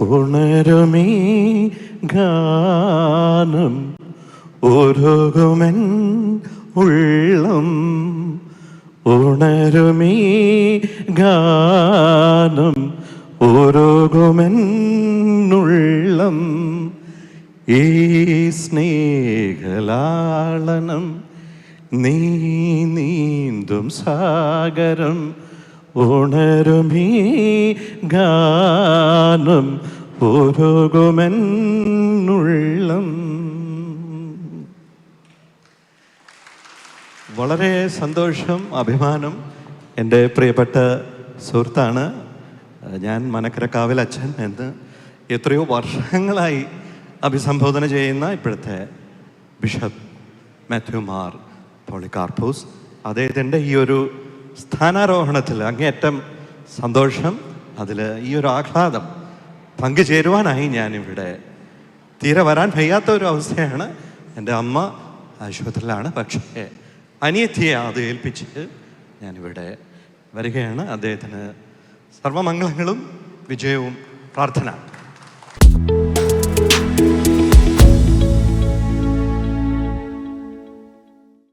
ഉണരുമീ ഗാനം ഉരുകുമൻ ഉള്ളം. ഉണരുമീ ഗാനം ഉരുകുമൻ ഉള്ളം. ഈ സ്നേഹലാളനം നീ നീന്തും സാഗരം ഉണരുമീ ഗാനം ഉരുകുമെന്നുള്ളം. വളരെ സന്തോഷം അഭിമാനം എന്റെ പ്രിയപ്പെട്ട സുഹൃത്താണ്. ഞാൻ മനക്കരക്കാവിൽ അച്ഛൻ എന്ന് എത്രയോ വർഷങ്ങളായി അഭിസംബോധന ചെയ്യുന്ന ഇപ്പോഴത്തെ ബിഷപ്പ് മാത്യു മാർ പോളികാർപ്പൂസ് അദ്ദേഹത്തിന്റെ ഈ ഒരു സ്ഥാനാരോഹണത്തിൽ അങ്ങേയറ്റം സന്തോഷം അതിൽ ഈ ഒരു ആഹ്ലാദം പങ്കുചേരുവാനായി ഞാനിവിടെ തീരെ വരാൻ വയ്യാത്ത ഒരു അവസ്ഥയാണ് എന്റെ അമ്മ ആശുപത്രിയിലാണ്. പക്ഷേ അനിയത്തിയെ അത് ഏൽപ്പിച്ച് ഞാനിവിടെ വരികയാണ്. അദ്ദേഹത്തിന് സർവമംഗളങ്ങളും വിജയവും പ്രാർത്ഥന.